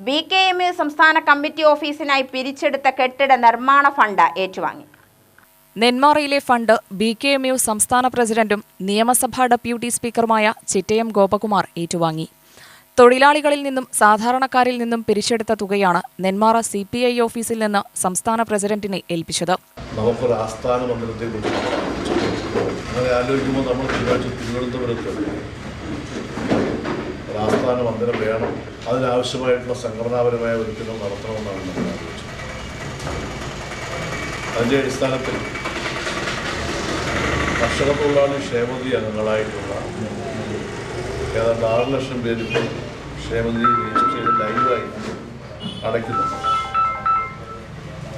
B K M U സംസ്ഥാന committee ഓഫീസിനായി പിരിച്ചെടുത്ത കെട്ടിട നിർമ്മാണ ഫണ്ട് ഏറ്റുവാങ്ങി നെന്മാറയിലെ fund B K M U സംസ്ഥാന പ്രസിഡന്റും നിയമസഭാ ഡെപ്യൂട്ടി സ്പീക്കറുമായ ചിറ്റയം ഗോപകുമാർ ഏറ്റുവാങ്ങി തൊഴിലാളികളിൽ നിന്നും സാധാരണക്കാരിൽ നിന്നും പിരിച്ചെടുത്ത തുകയാണ് നെന്മാറ സി പി ഐ ഓഫീസിൽ നിന്ന് സംസ്ഥാന പ്രസിഡന്റിനെ ഏൽപ്പിച്ചത് നമുക്കൊരു ആസ്ഥാന മന്ദിരത്തെ കുറിച്ച് നമ്മൾ ആലോചിച്ചു അങ്ങനെ ആലോചിക്കുമ്പോൾ നമ്മൾ തിരുവനന്തപുരത്ത് ഒരു ആസ്ഥാന മന്ദിരം വേണം അതിനാവശ്യമായിട്ടുള്ള സംഘടനാപരമായ ഒരുക്കങ്ങൾ നടത്തണമെന്നാണ് നമ്മൾ ആലോചിച്ചത്. അതിന്റെ അടിസ്ഥാനത്തിൽ കർഷക തൊഴിലാളി ക്ഷേമനിധി അംഗങ്ങളായിട്ടുള്ള ഏതാണ്ട് ആറ് ലക്ഷം പേര് ഇപ്പോൾ ക്ഷേമനിധി രജിസ്റ്റർ ചെയ്ത് ലൈവായി അടയ്ക്കുന്നുണ്ട്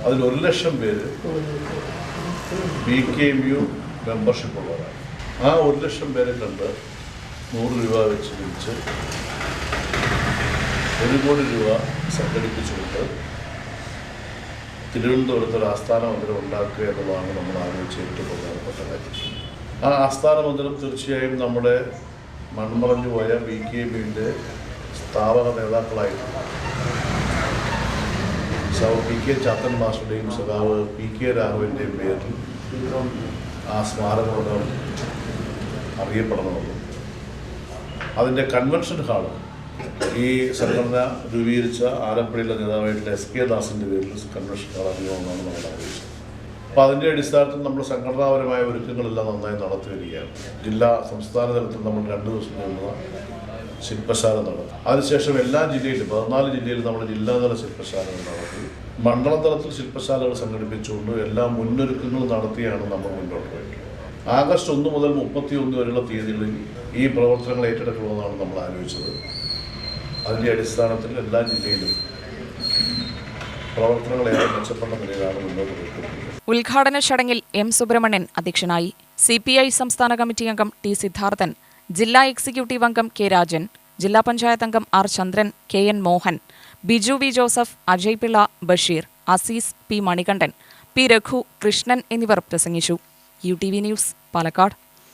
അതിൽ ഒരു ലക്ഷം പേര് B K M U membership ഉള്ളവരാണ്. ആ ഒരു ലക്ഷം പേരെ കണ്ട് നൂറ് രൂപ വെച്ച് പിരിച്ച് ഒരു കോടി രൂപ സംഘടിപ്പിച്ചുകൊണ്ട് തിരുവനന്തപുരത്ത് ഒരു ആസ്ഥാന മന്ദിരം ഉണ്ടാക്കുക എന്നുള്ളതാണ് നമ്മൾ ആലോചിച്ച ഏറ്റവും പ്രധാനപ്പെട്ട കാര്യം. ആ ആസ്ഥാന മന്ദിരം തീർച്ചയായും നമ്മുടെ മൺമറഞ്ഞു പോയ ബി കെ ബിയുടെ സ്ഥാപക നേതാക്കളായിട്ടുണ്ട്. സൗ പി കെ ചാത്തൻ മാസ്റ്ററുടെയും സഖാവ് പി കെ രാഘവന്റെയും പേരിൽ ആ സ്മാരകം അറിയപ്പെടണമെന്നും. അതിന്റെ കൺവെൻഷൻ ഹാൾ ഈ സംഘടന രൂപീകരിച്ച ആലപ്പുഴയിലെ നേതാവായിട്ടുള്ള എസ് കെ ദാസിന്റെ പേരിൽ കൺവെൻഷൻ ഹാൾ അറിയണമെന്നാണ് നമ്മൾ ആലോചിച്ചത് അപ്പോൾ അതിന്റെ അടിസ്ഥാനത്തിൽ നമ്മൾ സംഘടനാപരമായ ഒരുക്കങ്ങളെല്ലാം നന്നായി നടത്തി വരികയാണ് ജില്ലാ സംസ്ഥാന തലത്തിൽ നമ്മൾ രണ്ട് ദിവസം നീളുന്ന ശില്പശാല നടത്തി. അതിനുശേഷം എല്ലാ ജില്ലയിലും പതിനാല് ജില്ലയിലും നമ്മൾ ജില്ലാതല ശില്പശാലകൾ നടത്തി. മണ്ഡലതലത്തിൽ ശില്പശാലകൾ സംഘടിപ്പിച്ചുകൊണ്ട് എല്ലാ മുന്നൊരുക്കങ്ങളും നടത്തിയാണ് നമ്മൾ മുന്നോട്ട് പോയിട്ടുള്ളത്. ആഗസ്റ്റ് ഒന്ന് മുതൽ മുപ്പത്തി ഒന്ന് വരെയുള്ള തീയതികളിൽ ഈ പ്രവർത്തനങ്ങൾ ഏറ്റെടുക്കണമെന്നാണ് നമ്മൾ ആലോചിച്ചത്. അതിന്റെ അടിസ്ഥാനത്തിൽ എല്ലാ ജില്ലയിലും പ്രവർത്തനങ്ങൾ ഏറെ മെച്ചപ്പെട്ട നിലയിലാണ് മുന്നോട്ട് ഉദ്ഘാടന ചടങ്ങിൽ എം സുബ്രഹ്മണ്യൻ അധ്യക്ഷനായി. സി പി ഐ സംസ്ഥാന കമ്മിറ്റി അംഗം ടി സിദ്ധാർത്ഥൻ ജില്ലാ എക്സിക്യൂട്ടീവ് അംഗം കെ രാജൻ ജില്ലാ പഞ്ചായത്ത് അംഗം R Chandran K N Mohan Biju V Joseph Ajay Pillai Basheer Azeez P Manikandan P Raghu Krishnan എന്നിവർ പ്രസംഗിച്ചു. U T V news Palakkad.